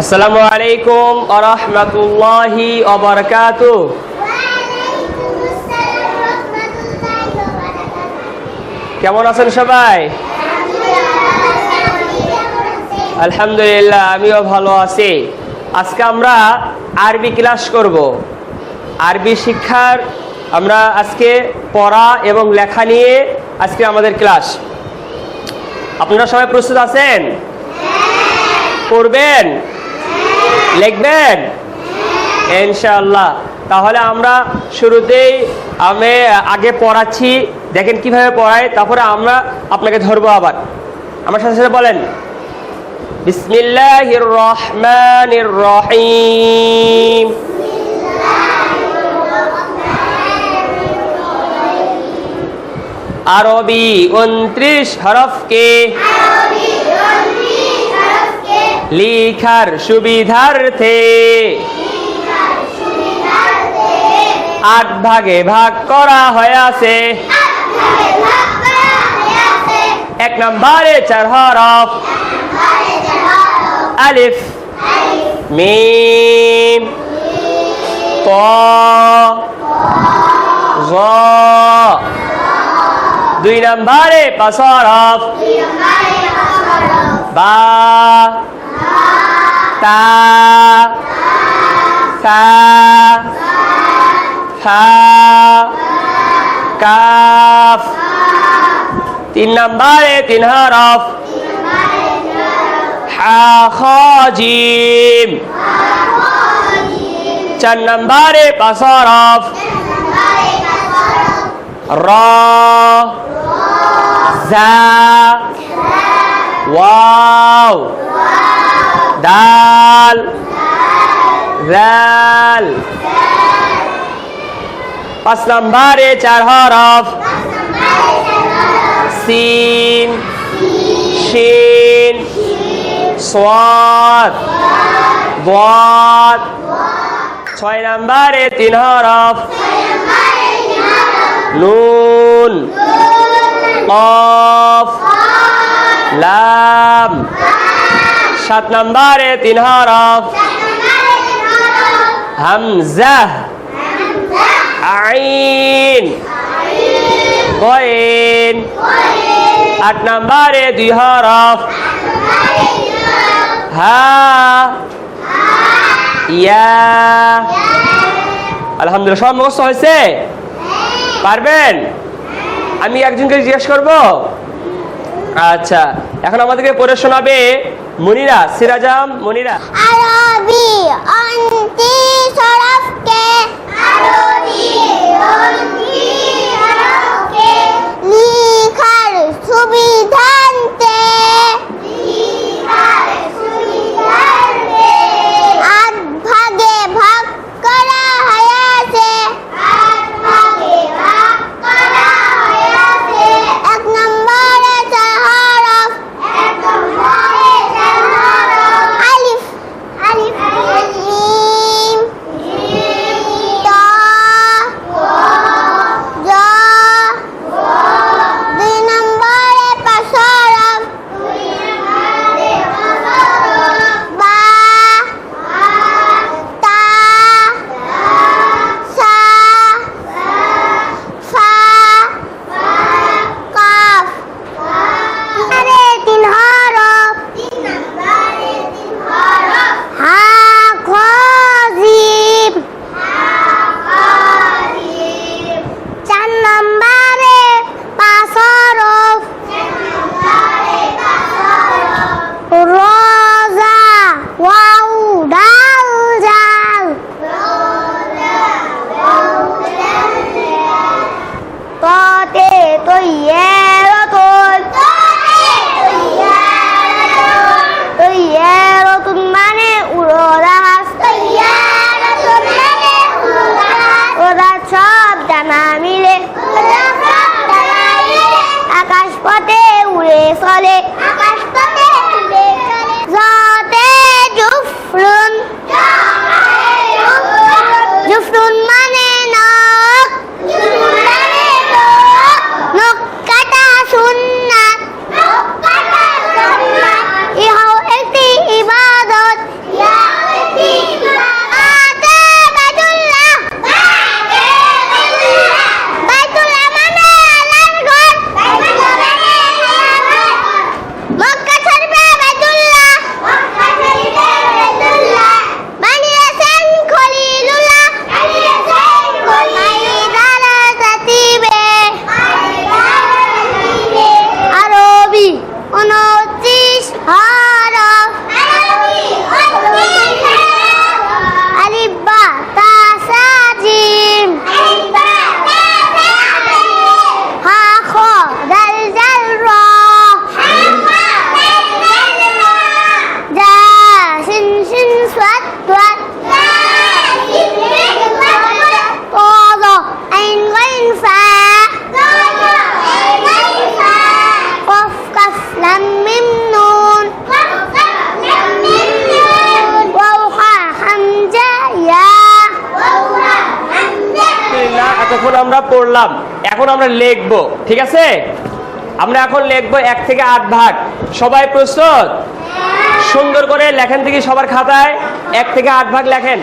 আসসালামু আলাইকুম আরহামতুল্লাহি অবরকাত কেমন আছেন সবাই? আলহামদুলিল্লাহ, আমিও ভালো আছি। আজকে আমরা আরবি ক্লাস করব। আরবি শিক্ষার আমরা আজকে পড়া এবং লেখা নিয়ে আজকে আমাদের ক্লাস। আপনারা সবাই প্রস্তুত আছেন? পড়বেন? লিখবেন? ইনশাআল্লাহ। তাহলে আমরা শুরুতেই আমি আগে পড়াচ্ছি, দেখেন কীভাবে পড়াই তারপরে আমরা আপনাকে ধরবো আবার। আমার সাথে সাথে বলেন, বিসমিল্লাহির রহমানির রহিম। আরবি উনত্রিশ হরফকে লিখার সুবিধার্থে। আট ভাগে ভাগ করা হয়েছে। এক নম্বরে চার হরফ। আলিফ। মিম। ত জ দুই নম্বরে পাঁচ হরফ। বা। তা সা ফা কাফ। তিন নম্বরে তিন হরফ। হা, খ, জিম। চার নম্বরে পাঁচ র, জা। ওয়াও দাল জাল পাঁচ নম্বরে চার হরফ সিন শিন সোয়াদ বদ ছয় নম্বরে তিন হরফ নুন কফ লাম। সাত নম্বরে তিন হরফ। হামজা। আইন। গয়েন আট নম্বরে দুই হরফ। হা। ইয়া। আলহামদুলিল্লাহ, সব মুখস্থ হয়েছে? পারবেন? আমি একজনকে জিজ্ঞেস করব? আচ্ছা এখন আমাদেরকে পড়ে শোনাবে মনিরা সিরাজাম মনিরা। আরবি অন্তি হরফকে পড়লাম এখন আমরা লিখব, ঠিক আছে? আমরা এখন লিখব এক থেকে আট ভাগ। সবাই প্রস্তুত? সুন্দর করে লেখেন থেকে সবার খাতায়। এক থেকে আট ভাগ লেখেন।